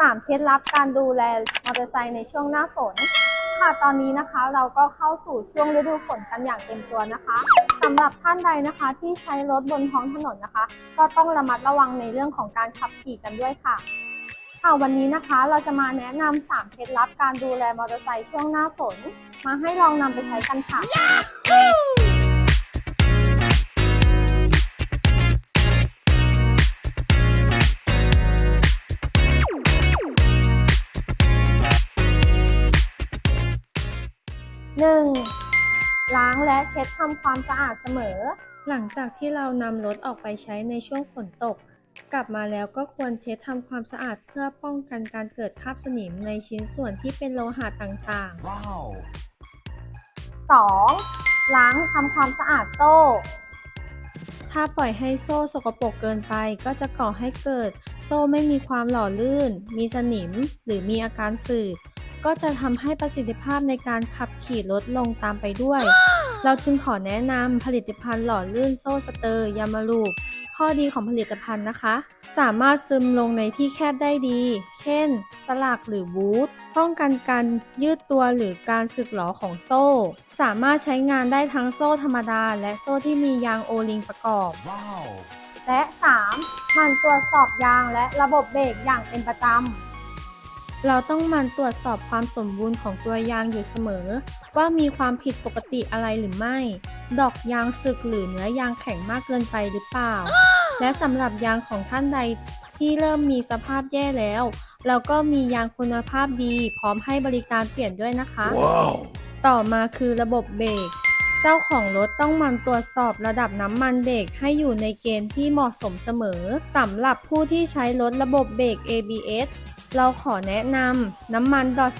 3 เคล็ดลับการดูแลมอเตอร์ไซค์ในช่วงหน้าฝน ค่ะตอนนี้นะคะเราก็เข้าสู่ช่วงฤดูฝนกันอย่างเต็มตัวนะคะสำหรับท่านใดนะคะที่ใช้รถบนท้องถนนนะคะ ก็ต้องระมัดระวังในเรื่องของการขับขี่กันด้วยค่ะค่ะวันนี้นะคะเราจะมาแนะนำ3เคล็ดลับการดูแลมอเตอร์ไซค์ช่วงหน้าฝน มาให้ลองนำไปใช้กันค่ะ 1. ล้างและเช็ดทำความสะอาดเสมอ หลังจากที่เรานำรถออกไปใช้ในช่วงฝนตก กลับมาแล้วก็ควรเช็ดทำความสะอาดเพื่อป้องกันการเกิดคราบสนิมในชิ้นส่วนที่เป็นโลหะต่าง Wow. ๆ 2. ล้างทำความสะอาดโซ่ ถ้าปล่อยให้โซ่สกปรกเกินไปก็จะก่อให้เกิด โซ่ไม่มีความหล่อลื่น มีสนิม หรือมีอาการฝืด ก็จะทำให้ประสิทธิภาพในการขับขี่ลดลงตามไปด้วย เราจึงขอแนะนำผลิตภัณฑ์หล่อลื่นโซ่สเตอร์ยามาลูปข้อดีของผลิตภัณฑ์นะคะ สามารถซึมลงในที่แคบได้ดี เช่น สลักหรือบูทป้องกันการยืดตัวหรือการสึกหรอของโซ่ สามารถใช้งานได้ทั้งโซ่ธรรมดา และโซ่ที่มียางโอลิงประกอบ Wow. และ 3. หมันตรวจสอบยางและระบบเบรกอย่างเป็นประจำ เราต้องหมันตรวจสอบความสมบูรณ์ของตัวยางอยู่เสมอ ว่ามีความผิดปกติอะไรหรือไม่ ดอกยางสึกหรือเนื้อยางแข็งมากเกินไปหรือเปล่า และสำหรับยางของท่านใดที่เริ่มมีสภาพแย่แล้ว เราก็มียางคุณภาพดี พร้อมให้บริการเปลี่ยนด้วยนะคะ Wow. ต่อมาคือระบบเบรกเจ้าของรถต้องหมันตรวจสอบระดับน้ำมันเบรกให้อยู่ในเกณฑ์ที่เหมาะสมเสมอสำหรับผู้ที่ใช้รถระบบเบรก ABS เราขอแนะนำน้ำมันดอท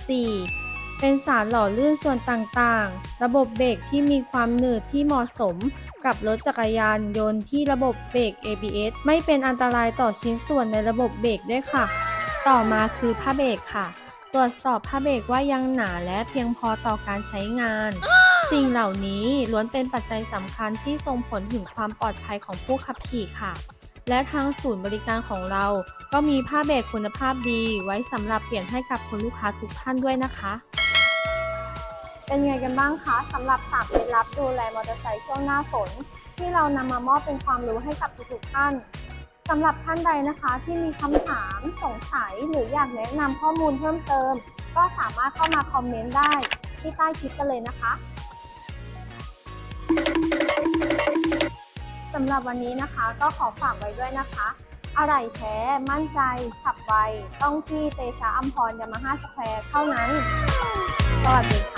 4เป็นสารหล่อลื่นส่วนต่างๆ ระบบเบรกที่มีความหนืดที่เหมาะสมกับรถจักรยานยนต์ที่ระบบเบรก ABS ไม่เป็นอันตรายต่อชิ้นส่วนในระบบเบรกด้วยค่ะ ต่อมาคือผ้าเบรกค่ะ ตรวจสอบผ้าเบรกว่ายังหนาและเพียงพอต่อการใช้งาน สิ่งเหล่านี้ล้วนเป็นปัจจัยสำคัญที่ส่งผลถึงความปลอดภัยของผู้ขับขี่ค่ะ และทางศูนย์บริการของเรา ก็มีผ้าเบรกคุณภาพดีไว้สำหรับเปลี่ยนให้กับคุณลูกค้าทุกท่านด้วยนะคะ เป็นไงกันบ้างคะสำหรับสามเคล็ดลับดูแลมอเตอร์ไซค์ช่วงหน้าฝน ที่เรานำมามอบเป็นความรู้ให้กับทุกๆท่านสำหรับท่านใดนะคะที่มีคำถามสงสัยหรืออยากแนะนำข้อมูลเพิ่มเติม ก็สามารถเข้ามาคอมเมนต์ได้ที่ใต้คลิปกันเลยนะคะำหรับวันนี้นะคะ ก็ขอฝากไว้ด้วยนะคะ อะไรแท้มั่นใจ ฉับไว ต้องที่เตชะอัมพรยามาฮ่าสแควร์เท่านั้น สวัสดีค่ะ